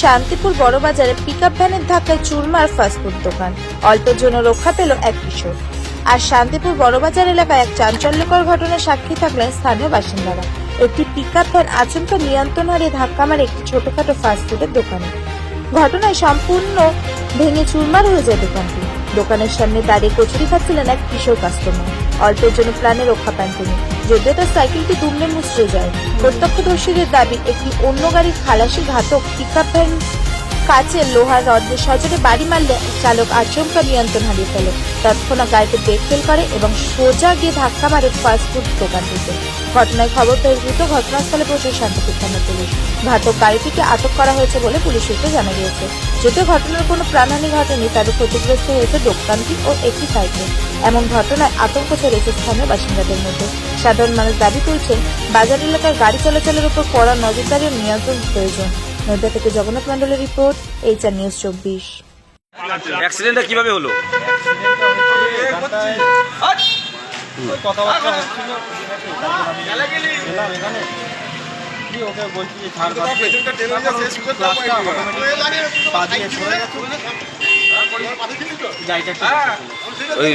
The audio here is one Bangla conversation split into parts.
শান্তিপুর বড়বাজারে পিকআপ ভ্যানের ধাক্কায় চুরমার ফাস্টফুড দোকান। অল্পের জন্য রক্ষা পেল এক কিশোর আর শান্তিপুর বড়বাজার এলাকায় এক চাঞ্চল্যকর ঘটনার সাক্ষী থাকলেন স্থানীয় বাসিন্দারা। একটি পিকআপ ভ্যান আচমকা নিয়ন্ত্রণ হারিয়ে ধাক্কা মারে একটি ছোটখাটো ফাস্টফুডের দোকানে। ঘটনায় সম্পূর্ণ ভেঙে চুরমার হয়ে যায় দোকানটি। দোকানের সামনে দাঁড়িয়ে কচুরি খাচ্ছিলেন এক কিশোর কাস্টমার। অল্পের জন্য প্রাণে রক্ষা পান তিনি। যদিও তার সাইকেলটি দুমড়ে মুচড়ে যায়। প্রত্যক্ষদর্শীদের দাবি, একটি অন্য গাড়ির খালাসি ঘাতক পিকআপ ভ্যান কাছে লোহার রডের সজোরে বাড়ি মারলে চালক আচমকা নিয়ন্ত্রণ হারিয়ে ফেলে। তৎক্ষণাৎ গাড়িতে ব্রেক ফেল করে এবং সোজা গিয়ে ধাক্কা মারে ফাস্টফুড দোকানটিতে। ঘটনায় খবর পেয়ে দ্রুত ঘটনাস্থলে পৌঁছে শান্তিপুর পুলিশ। ঘাতক গাড়িটিকে আটক করা হয়েছে বলে পুলিশ সূত্রে জানা গিয়েছে। যদিও ঘটনার কোনো প্রাণহানি ঘটেনি তবে ক্ষতিগ্রস্ত হয়েছে দোকানটি ও একটি সাইকেল এমন ঘটনায় আতঙ্ক ছড়িয়েছে স্থানীয় বাসিন্দাদের মধ্যে। সাধারণ মানুষ দাবি তুলছেন বাজার এলাকার গাড়ি চলাচলের উপর কড়া নজরদারি ও নিয়ন্ত্রণ প্রয়োজন। নদিয়া থেকে জগন্নাথ মন্ডলের রিপোর্ট, এইচআর নিউজ চব্বিশ। অ্যাক্সিডেন্টটা কীভাবে হলো? ওই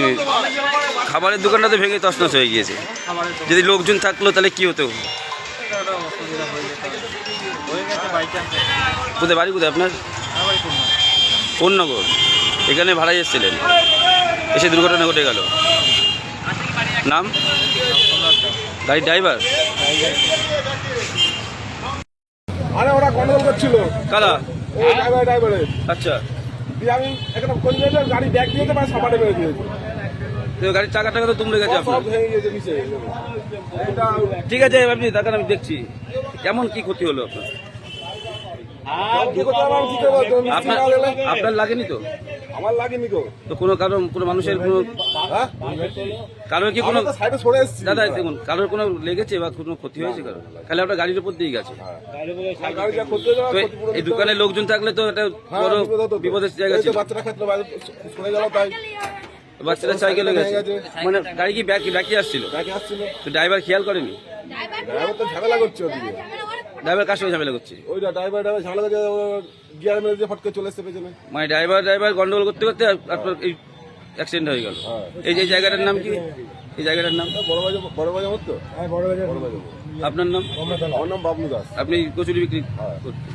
খাবারের দোকানটাতে ভেঙে তছনছ হয়ে গিয়েছে। যদি লোকজন থাকল, তাহলে কি হতো? কোথায় বাড়ি কোথায় আপনার? নগর এখানে ভাড়াই এসেছিলেন। এসে দুর্ঘটনা ঘটে গেল। নাম? গাড়ির ড্রাইভার আরে ওরা গন্ডগোল করছিল। কারা? ওই ড্রাইভার ড্রাইভারে আচ্ছা। দিয়ে আমি দিয়েছে গাড়ি ব্যাগ দিয়েছে মানে সাপাটে মেরে দিয়েছে। তো গাড়ির চাকা টাকা তো গেছে আপনার। ঠিক আছে আপনি আমি দেখছি। কেমন কি ক্ষতি হলো আপনার কি করতে হবে আমি কি করব তো মিস্ত্রি আপনার লাগেনি তো? আমার লাগেনি তো তো কোনো কারও কোনো মানুষের কোনো হ্যাঁ? কারোর কি কোনো দাদা দেখুন কারোর কোনো লেগেছে বা কোনো ক্ষতি হয়েছে কারও খালি আপনার গাড়ির উপর দিয়ে গেছে। আর গাড়ি যা করতে যাওয়া তো এই- দোকানে লোকজন থাকলে তো একটা হ্যাঁ, বড়। বিপদের জায়গা ছিল। বাচ্চারা ক্ষেত্রে বাইরে শুনে গেল তাই। বাচ্চারা সাইকেলে গেছে। মানে গাড়ি কি ব্যাক ব্যাকি আসছিল? তো ড্রাইভার খেয়াল করেনি? ড্রাইভার তো ঝামেলা করছে ওদিকে। ড্রাইভার কার সঙ্গে ঝামেলা করছে? ওই ড্রাইভার ড্রাইভার ঝামেলা করছে গিয়ার মেরে দিয়ে ফটকে চলে এসছে পেছনে। মানে ড্রাইভার ড্রাইভার গন্ডগোল করতে করতে আপনার এই অ্যাক্সিডেন্ট হয়ে গেল। হ্যাঁ। এই যে জায়গাটার নাম কি? এই জায়গাটার নাম? বড় বাজার বড় বাজার তো হ্যাঁ বড় বাজার। বড় বাজার। আপনার নাম? আমার নাম বাবলু দাস। আপনি কচুরি বিক্রি হ্যাঁ। করতেন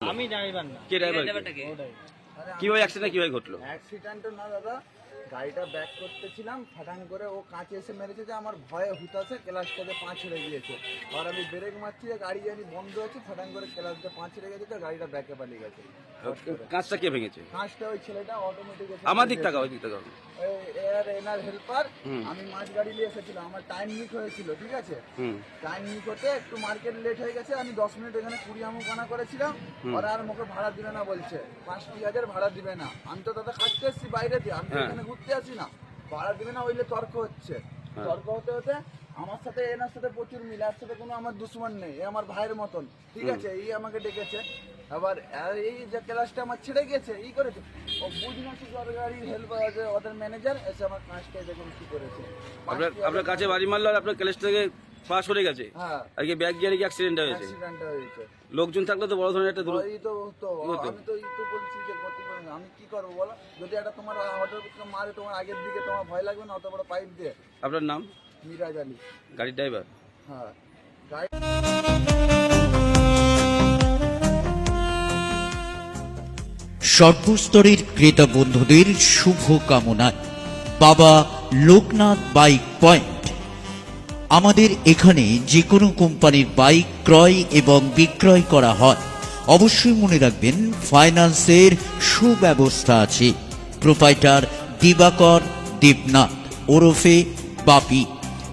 আমি ড্রাইভার না। কে ড্রাইভার কীভাবে অ্যাক্সিডেন্ট কীভাবে ঘটলো? অ্যাক্সিডেন্ট না দাদা গাড়িটা ব্যাক করতেছিলাম ফাটান করে ও কাঁচে এসে মেরেছে যে আমার ভয়ে হুতাশে ক্লাসটাতে পাঁচ ছেড়ে গিয়েছে। আর আমি ব্রেক মারছি যে গাড়ি জানি বন্ধ আছে ফাটান করে ক্লাসটা পাঁচ ছেড়ে গেছে তো গাড়িটা ব্যাকে পালিয়ে গেছে। কাঁচটা কে ভেঙেছে? কাঁচটা ওই ছেলেটা অটোমেটিক আমার দিক টাকা ওই দিক টাকা এয়ার এনার হেল্পার আমি মাছ গাড়ি নিয়ে এসেছিলাম আমার টাইম মিট হয়েছিল ঠিক আছে? টাইম মিট হতে একটু মার্কেট লেট হয়ে গেছে আমি দশ মিনিট এখানে কুড়ি আমুক আনা করেছিলাম ওরা আর মুখে ভাড়া দিবে না বলছে পাঁচটি হাজার ভাড়া দিবে না। আমি তো দাদা খাটতে এসছি বাইরে দিয়ে আমি তো হ্যাঁ। এখানে ঘুরতে আসি না। ভাড়া দিবে না হইলে তর্ক হচ্ছে। হ্যাঁ। তর্ক হতে হতে আমার সাথে এনার সাথে প্রচুর মিল এর সাথে কোনো আমার দুশ্মন নেই এ আমার ভাইয়ের মতন। ঠিক আছে এই আমাকে ডেকেছে। আবার আর এই যে ক্লাসটা আমার ছেড়ে গেছে এই করেছে। ও বুঝ না শুধু ওর গাড়ির হেল্পার আছে ওদের ম্যানেজার এসে আমার কাজটা দেখুন কি করেছে। আপনার আপনার কাছে বাড়ি মারলো আর আপনার ক্যালেজ থেকে পা সরে গেছে? হ্যাঁ। আর কি ব্যাগ গিয়ারে কি অ্যাক্সিডেন্ট হয়েছে? লোকজন থাকলে তো বড় ধরনের একটা দুর্ঘটনা এই তো তো আমি তো এই তো বলছি যে। আমি কি করব বলো? যদি একটা তোমার হঠাৎ করে মারে তোমার আগের দিকে তোমার ভয় লাগবে না অত বড় পাইপ দিয়ে। আপনার নাম? মিরাজ আলী গাড়ির ড্রাইভার? হ্যাঁ। সর্বস্তরের ক্রেতা বন্ধুদের শুভ কামনায় বাবা লোকনাথ বাইক পয়েন্ট। আমাদের এখানে যে কোনো কোম্পানির বাইক ক্রয় এবং বিক্রয় করা হয়। অবশ্যই মনে রাখবেন ফাইন্যান্সের সুব্যবস্থা আছে। প্রোপাইটার দিবাকর দেবনাথ ওরফে Bapi.